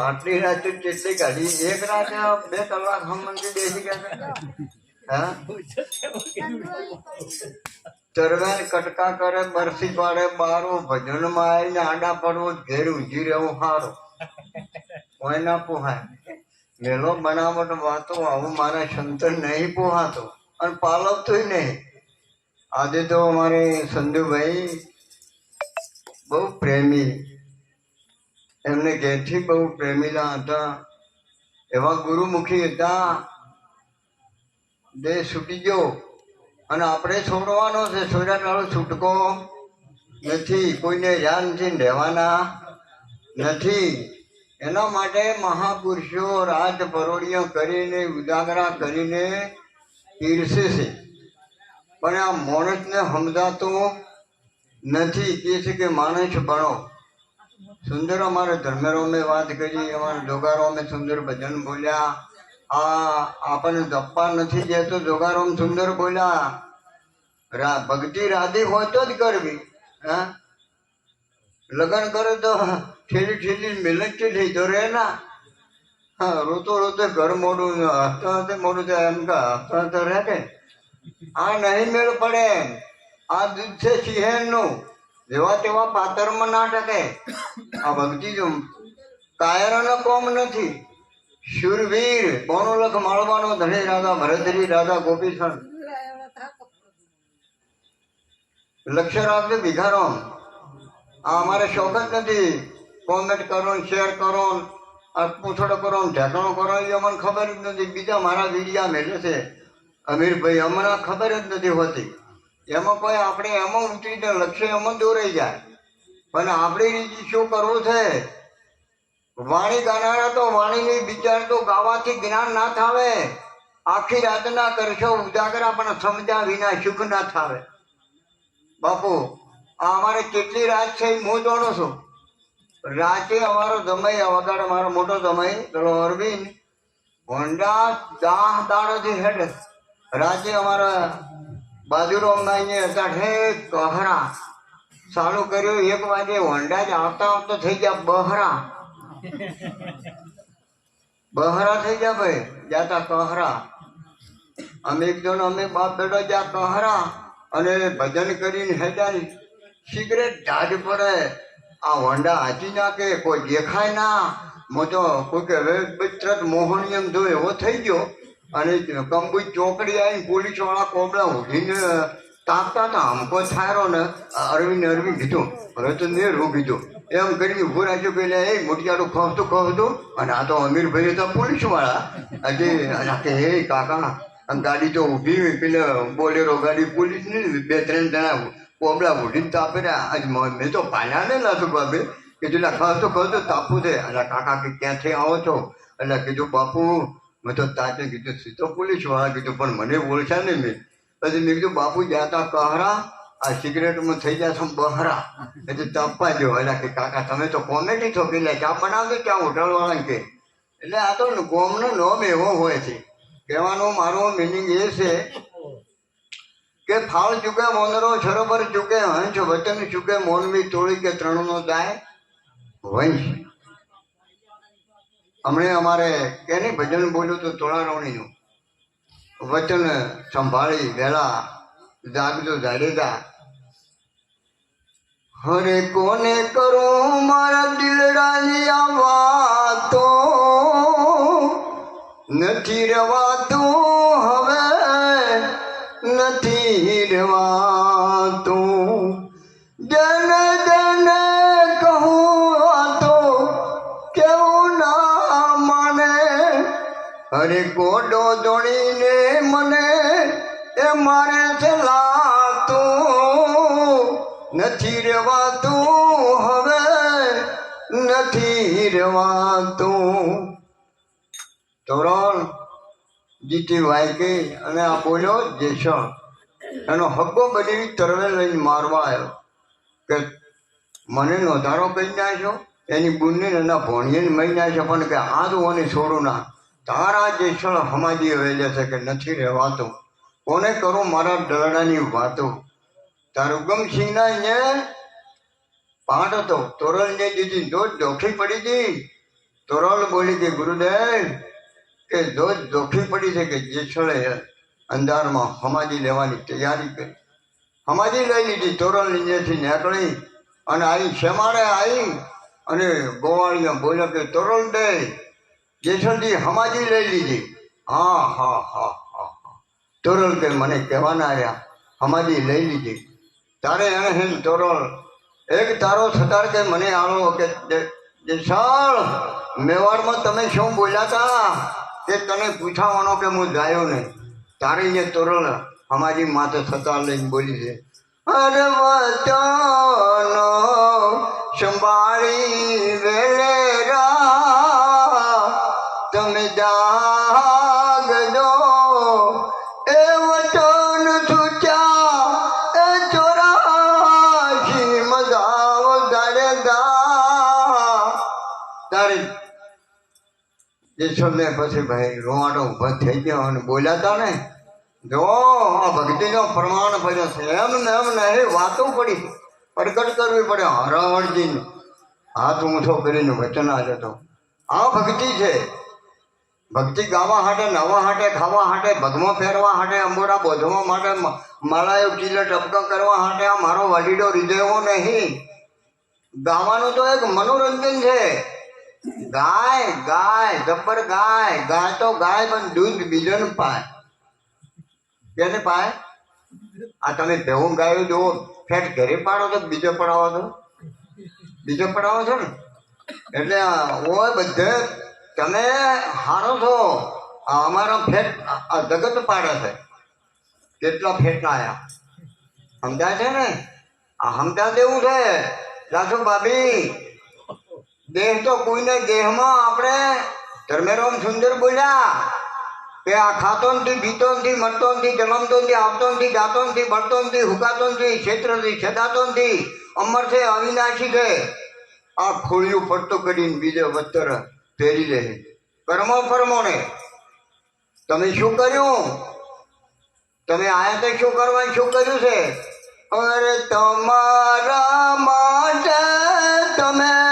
આટલી રાત કેટલી કાઢી એક રાતે બે કલાક હમ મંદિર હતા. કટકા કરે બરસી પાડે બારો ભજનમાં આવીને આડા પડવું ઘેર ઊંઘી રહેવું સારું કોઈ ના પોહાય મેલો બનાવટ વાતો આવું મારા સંતન નહીં પોહાતો અને પાલવતોય નહીં આજે તો અમારે સંધુભાઈ બહુ પ્રેમી. એમને ઘેરથી બહુ પ્રેમીલા હતા. એવા ગુરુમુખી હતા. દેહ છૂટી ગયો. અને આપણે છોડવાનો છે. છોડ્યાનો છૂટકો નથી. કોઈને યાદ નથી, રહેવાના નથી. એના માટે મહાપુરુષો રાજ પરોળીઓ કરીને, ઉજાગરા કરીને પીરસે છે. પણ આ માણસને સમજાતો નથી. કે છે કે માણસ બનો સુંદર અમારે ધર્મેરો મેં વાત કરી, અમારા જોગારો અમે સુંદર ભજન બોલ્યા. આ આપણને જપ્પા નથી જતો જોગારો સુંદર બોલ્યા. રા, ભક્તિ રાધે હોય તો જ કરવી, હા? લગ્ન કરે તો ઠેલી ઠેલી મહેનતથી થઈ તો રહે ના. હા, રોતો રોતો ઘર મોડું, હસતા હસતે મોડું થાય એમ કે હસતા હસતા રહે આ નહીં મેળ પડે. આ દૂધ છે સિંહેરનું જેવા તેવા પાતરમાં ના આ ભક્તિ જો કાયરાનો કોમ નથી. શૂરવીર લખ માળવાનો, ધણી રાધા ભરતરી રાધા ગોપીસણ લક્ષ્ય રાખજો ભિખારો. આ અમારે શોખ જ નથી. કોમેન્ટ કરો, શેર કરો, આ પૂછડો કરો, ઢેકણો કરો, એ અમને ખબર જ નથી બીજા મારા વિડીયા મેળે છે. અમીરભાઈ, અમને ખબર જ નથી હોતી. એમાં કોઈ આપણે એમાં ઉતરીને લક્ષ્ય એમાં દોરાઈ જાય. પણ આપણી રીતે શું કરવું છે? વાણી ગાનારા તો વાણીની વિચાર તો ગાવાથી જ્ઞાન ના થાવે. આખી રાતના કરશો ઉજાગરા પણ સમજ્યા વિના સુખ ના થાવે. બાપુ, આ અમારે કેટલી રાત છે હું જાણું છું. રાતે અમારો જમાઈ વગાડ અમારો મોટો જમાઈ પેલો અરવિંદ હોન્ડા દાહ દાડોથી હેડ રાતે અમારા બાજુરોમાં અહીંયા હતા ઠેક કહરા ચાલુ કર્યું, એક વાગે હોન્ડા જ આવતા આવતા થઈ ગયા બહરા. બહરા થઈ ગયા ભાઈ, જાતા કહરા અમે એક જણ, અમે બાપ બેટો જ્યાં કહરા અને ભજન કરીને હેડાની સિગરેટ ઢાઢ પડે. આ હોન્ડા હાચી નાખે કોઈ દેખાય ના. મોટો કોઈ કે, હવે તરત એમ જો એવો થઈ ગયો. અને કંબુજ ચોકડી આવીને પોલીસવાળા કોબળા ઉઠીને તાપતા હતા. અમકો થારો ને અરવિંદ અરવિંદ કીધું, હવે તો ને રો કીધું. એમ કરીને ઉભું રાખ્યું પેલા એ મોટિયારું ખવતું ખવતું અને આ તો અમીરભાઈ હતા પોલીસવાળા આજે હે કાકા ગાડી તો ઊભી પેલા બોલેરો ગાડી પોલીસ ને બે, ત્રણ જણા કોબળા ઉઠીને તાપે આજ મેં તો પાયા ને લાતું બાબે કીધું, લા ખવતું ખવતું તાપું છે. અને કાકા કે, ક્યાંથી આવો છો? એટલે કીધું, બાપુ મેં તો તાતે કીધું, સીધો પોલીસવાળા કીધું, પણ મને બોલશે નહીં મેં. પછી મેં કીધું, બાપુ જાતા તા કહરા, આ સિગરેટમાં થઈ છે બહરા. એટલે તાપવા જો એટલે કે કાકા, તમે તો કોમેડી છો પેલા ચા બનાવજો, ચા હોટલ વાળા કે. એટલે આ તો કોમનો નોમ એવો હોય છે. કહેવાનો મારો મિનિંગ એ છે કે ફાળ ચૂકે મોનરો છરોબર ચૂકે, હંસ વચન ચૂકે, મોનવી તોળી કે ત્રણનો દાય વંશ. હમણે અમારે કેને ભજન બોલ્યું તો તોળારવણીનું વચન સંભાળી વેલા જાગજો જાડેજા. હરે કોને કરો મારા અરે ગોડો દોડીને મને એ મારે છે લાતું નથી રેવાતું, હવે નથી રેવાતું. ધોરણ જીતી વાયકે અને આ બોલ્યો જેસણ. એનો હબ્બો બની તરવે લઈને મારવા આવ્યો કે મને નોંધારો કહી નાખ્યો એની બુનને એના ભોણીએ મહી નાખ્યો પણ કે હાથ તો છોડું ના. તારા જે ક્ષણ હમાજી વેલે છે કે નથી રહેવાતું, કોને કરું મારા દરડાની વાતો? તાર ઉગમસિંહ ના અહીંયા પાઠ હતો. તોરલ ને દીધી દોધ દોખી પડી હતી. તોરલ બોલી હતી ગુરુદેવ કે દોધ દોખી પડી છે કે જે છળે અંધારમાં હમાજી લેવાની તૈયારી કરી. હમાજી લઈ લીધી, તોરલ નીચેથી નીકળી અને આવી શેમાડે આવી અને ગોવાળિયા બોલ્યા કે, તોરલ દે જેસલજી હમાજી લઈ લીધી. હા હા હા હા તોરલ કે મને કહેવાના આવ્યા હમાજી લઈ લીધી. તારે એને હેલ તોરલ, એક તારો સતાર કે મને આવો કે જેસલ મેવાડમાં તમે શું બોલ્યા હતા કે તને પૂછાવાનો કે હું જાયો નહીં. તારે જે તોરલ હમારી માથે સતાર લઈને બોલી છે. અરે સંભાળી વેલેરા જેસલને પછી ભાઈ રોવાટો ઊભો થઈ ગયો અને બોલ્યા ને, જો, આ ભક્તિનો પ્રમાણ ભર્યો છે. એમ ને એમ ને વાતો પડી. પ્રગટ કરવી પડે હરહરજીને હાથ ઊંચો કરીને વચન આવ્યો હતો આ ભક્તિ છે. ભક્તિ ગાવા હાટે, નવા હાટે, ખાવા હાટે ભગમાં ફેરવા હાટે અંબોડા બોધવા માટે માળાયો ચીલે ટપકો કરવા હાટે, આ મારો વડીડો રીધેવો નહીં. ગાવાનું તો એક મનોરંજન છે. ગાય ગાય, ગબ્બર ગાય ગાય તો ગાય, પણ દૂધ બીજોને પાય. કેને પાય? આ તમે ભેવું ગાયું જુઓ, ફેટ ઘરે પાડો તો બીજો પડાવો છો? બીજો પડાવો છો ને? એટલે ઓય બધે તમે હારો છો. અમારો ફેટ જગત પાડે છે. કેટલા ફેટ આયા સમજાય છે ને? આ સમજા દેવું છે. રાજુ ભાભી. દેહ તો કોઈને દેહમાં આપણે ધર્મેરામ સુંદર બોલ્યા. કે આ ખાતો નથી પીતો નથી મરતો નથી જન્મતો નથી આવતો નથી જાતો નથી બળતો નથી હુકાતો નથી ક્ષેત્ર નથી છેદાતો નથી અમર છે, અવિનાશી છે. આ ખોળિયું પડતો કરીને બીજો વત્તર પહેરી લે. કર્મો પ્રમાણે તમે શું કર્યું? તમે આયા તો શું કરવા, શું કર્યું છે? અરે તમારા માટે તમે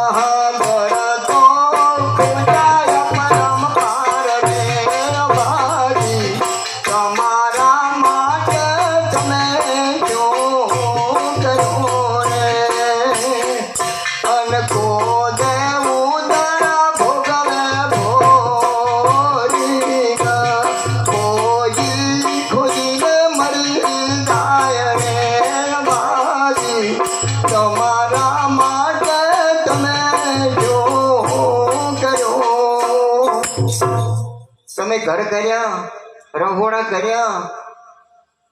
ઘર કર્યા રહોડા કર્યા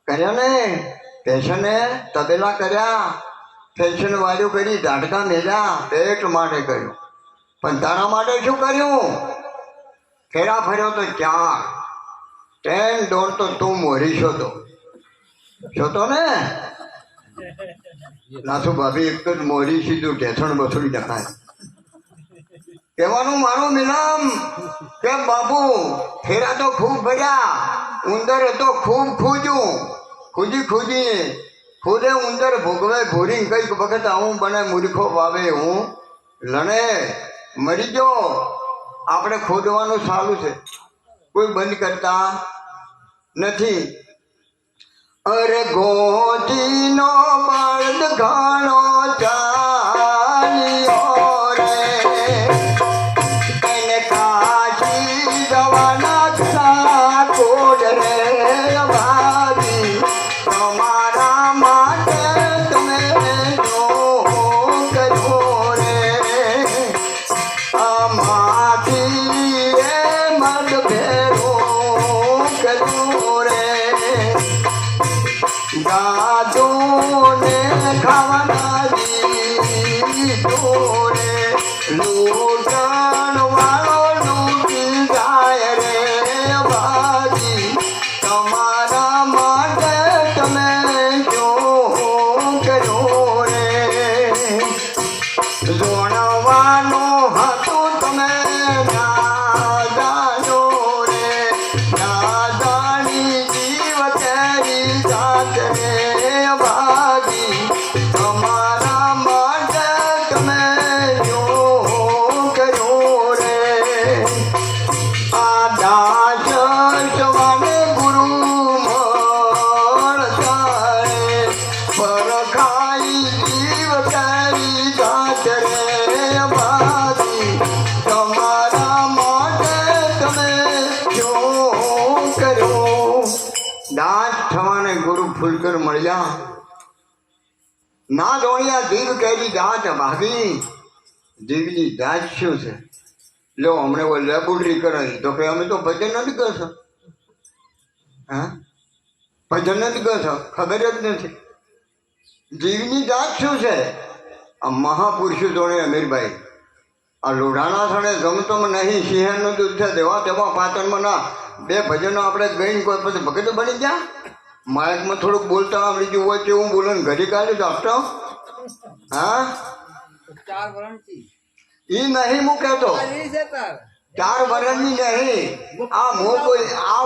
કર્યા ને? ફેશને તબેલા કર્યા ફેશન વાળું કરી દાટકા મેળ્યા પેટ માટે કર્યું. પણ તારા માટે શું કર્યું? ફેરા ફર્યો તો ચાર. ટેન દોડ તો તું મોરી તો છો ને? નાસુ ભાભી એક જ મોરી સીધું ઢેસણ બસડી નખાય. કહેવાનું મારું મિલમ કે બાબુ, ફેરા તો ખૂબ ભર્યા, ઉંદર તો ખૂબ ખૂજ્યું. ખૂજી ખૂજી ખુદે ઉંદર ભોગવે ભૂરી કંઈક વખત આવું બને મૂર્ખો વાવે હું. લણે, મરી જો. આપણે ખોદવાનું સારું છે. કોઈ બંધ કરતા નથી. અરે ગોતીનો દાસ થવાને ગુરુ ફૂલકર મળ્યા. ના દોણિયા દીવ કેરી જાત ભાગી. દીવની જાત શું છે? લો અમને કોઈ લેબોરેટરી કરે તો કે અમે તો ભજન નથી કરશો હા? ભજન નથી કરશો ખબર જ નથી. જીવની જાત શું છે? આ મહાપુરુષો જોડે અમીરભાઈ. આ લોઢાના સણે જમતમ નહીં સિંહણનું દૂધ છે. દેવા તેવા પાચનમાં ના. બે ભજનો આપણે ગઈને કોઈ પછી ભગત બની ગયા? માયકમાં થોડુંક બોલતા આવડી ગયું હોય તેવું બોલો ને ઘડી કાઢી આપતો હા? એ નહીં હું કહેતો. છે ચાર વર્ષની નહીં. આ કોઈ આ